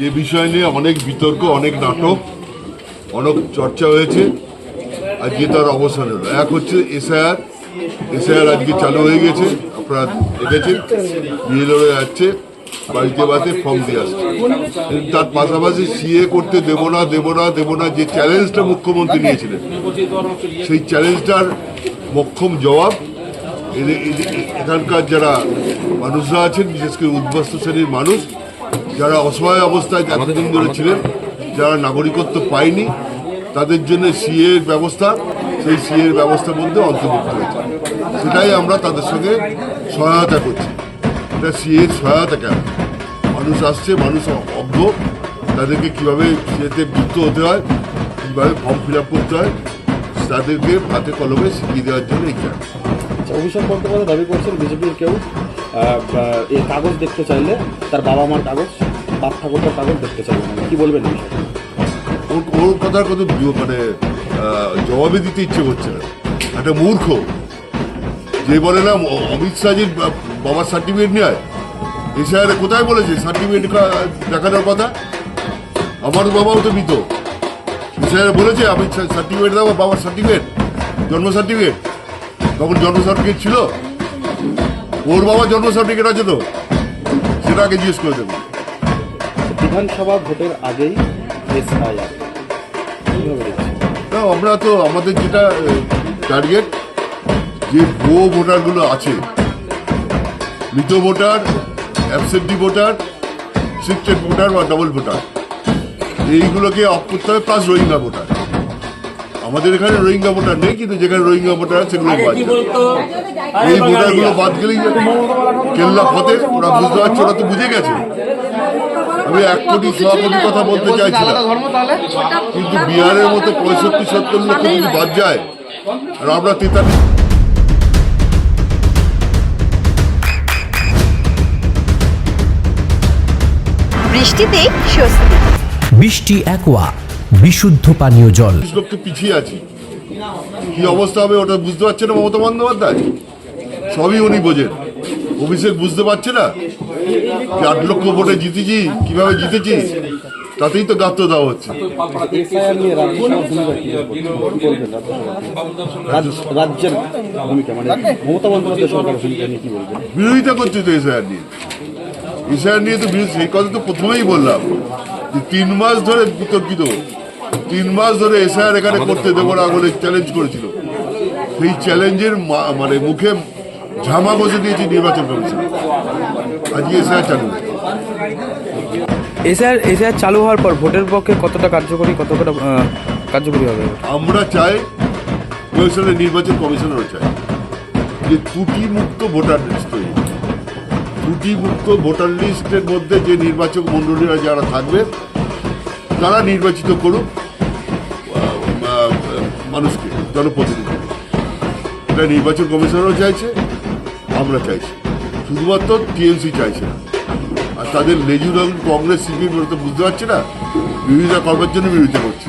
যে বিষয় নিয়ে অনেক বিতর্ক, অনেক নাটক, অনেক চর্চা হয়েছে আজকে তার অবসান হলো। এক হচ্ছে এসআইআর এসআইআর আজকে চালু হয়ে গেছে, আপনারা দেখেছেন বিএলও যাচ্ছে, বাড়িতে বাড়িতে ফর্ম দিয়ে আসছে। তার পাশাপাশি সিএ করতে দেবো না দেবো না দেবো না, যে চ্যালেঞ্জটা মুখ্যমন্ত্রী নিয়েছিলেন, সেই চ্যালেঞ্জটার মক্ষম জবাব এখানকার যারা মানুষরা আছেন, বিশেষ করে উদ্বাস্ত শ্রেণির মানুষ যারা অসহায় অবস্থায় এতদিন ধরে ছিলেন যারা নাগরিকত্ব পায়নি তাদের জন্য সিএ এর ব্যবস্থা সেই সিএ এর ব্যবস্থার মধ্যে অন্তর্ভুক্ত হয়েছে। সেটাই আমরা তাদের সঙ্গে সহায়তা করছি। এটা সিএ এর সহায়তা কেন? মানুষ আসছে মানুষ অজ্ঞ। তাদেরকে কীভাবে সিএতে যুক্ত হতে হয়? কীভাবে ফর্ম ফিল আপ করতে হয়? তাদেরকে হাতে কলমে শিখিয়ে দেওয়ার জন্য এই ক্যাম্প। অভিষেক বন্দ্যোপাধ্যায় দাবি করছেন বিজেপির কেউ এই কাগজ দেখতে চাইলে তার বাবা মার কাগজ বাপ ঠাকুরটার কাগজ দেখতে চাইবে না কি বলবেন? ওর ওর কথার কত বি- মানে জবাবে দিতে ইচ্ছে করছে না। একটা মূর্খ। যে বলে না অমিত শাহজির বাবার সার্টিফিকেট নিয়ে এসআইআর কোথায় বলেছে? সার্টিফিকেট দেখানোর কথা? আমার বাবাও তো মৃত। এসআইআর বলেছে আমি সার্টিফিকেট দেবো বাবার সার্টিফিকেট জন্ম সার্টিফিকেট তখন জন্ম সার্টিফিকেট ছিল। ওর বাবার জন্ম সার্টিফিকেট আছে তো সেটা আগে জিজ্ঞেস করে দেবো। বিধানসভা ভোটের আগেই না আমরা তো আমাদের যেটা টার্গেট যে ভুয়ো ভোটারগুলো আছে মৃত voter absentee voter shifted voter বা ডবল ভোটার। এইগুলোকে অফ করতে হবে প্লাস রোহিঙ্গা ভোটার। আমাদের এখানে রোহিঙ্গা ভোটার নেই কিন্তু যেখানে রোহিঙ্গা ভোটার আছে সেগুলো বাদ। এই ভোটারগুলো বাদ গেলেই কেল্লা ফতে ওরা বুঝতে পারছে ওরা তো বুঝে গেছে। আমি এক কোটি কোটি কথা বলতে চাইছি না কিন্তু বিহারের মতো পঁয়ষট্টি সত্তর লক্ষ যদি বাদ যায় আর আমরা তেতাল্লিশ বৃষ্টিতেই স্বস্তি। বৃষ্টি অ্যাকোয়া বিশুদ্ধ পানীয় জল। লক্ষ পিছিয়ে আছি। কি অবস্থা হবে ওটা বুঝতে পারছে না মমতা বন্দ্যোপাধ্যায়? সবই উনি বোঝেন। অভিষেক বুঝতে পারছে না যে আট লক্ষ ভোটে জিতেছি কীভাবে জিতেছি তাতেই তো গাত্র দেওয়া হচ্ছে। মানে বিরোধিতা করছে তো এসআইআর নিয়ে। এসআইআর নিয়ে তো বিরোধী সেই কথা তো প্রথমেই বললাম। যে তিন মাস ধরে বিতর্কিত। তিন মাস ধরে এসআইআর এখানে করতে দেবো না বলে চ্যালেঞ্জ করেছিল। সেই চ্যালেঞ্জের মা- মানে মুখে ঝামা বসে দিয়েছে নির্বাচন কমিশন। আজকে এসআইআর চালু। এসআর এসআর চালু হওয়ার পর ভোটের পক্ষে কতটা কার্যকরী কতটা কার্যকরী হবে? আমরা চাই কমিশনের নির্বাচন কমিশনারও চাই। যে ত্রুটি মুক্ত ভোটার লিস্ট তৈরি। ত্রুটি মুক্ত ভোটার লিস্টের মধ্যে যে নির্বাচক মণ্ডলীরা যারা থাকবে তারা নির্বাচিত করুক মানুষকে জনপ্রতিনিধি এটা নির্বাচন কমিশনারও চাইছে, আমরা চাইছি। শুধুমাত্র টিএমসি চাইছে না। আর তাদের লেজু কংগ্রেস, সিপিএম তো বুঝতে পারছে না বিরোধিতা করবার জন্য বিরোধিতা করছে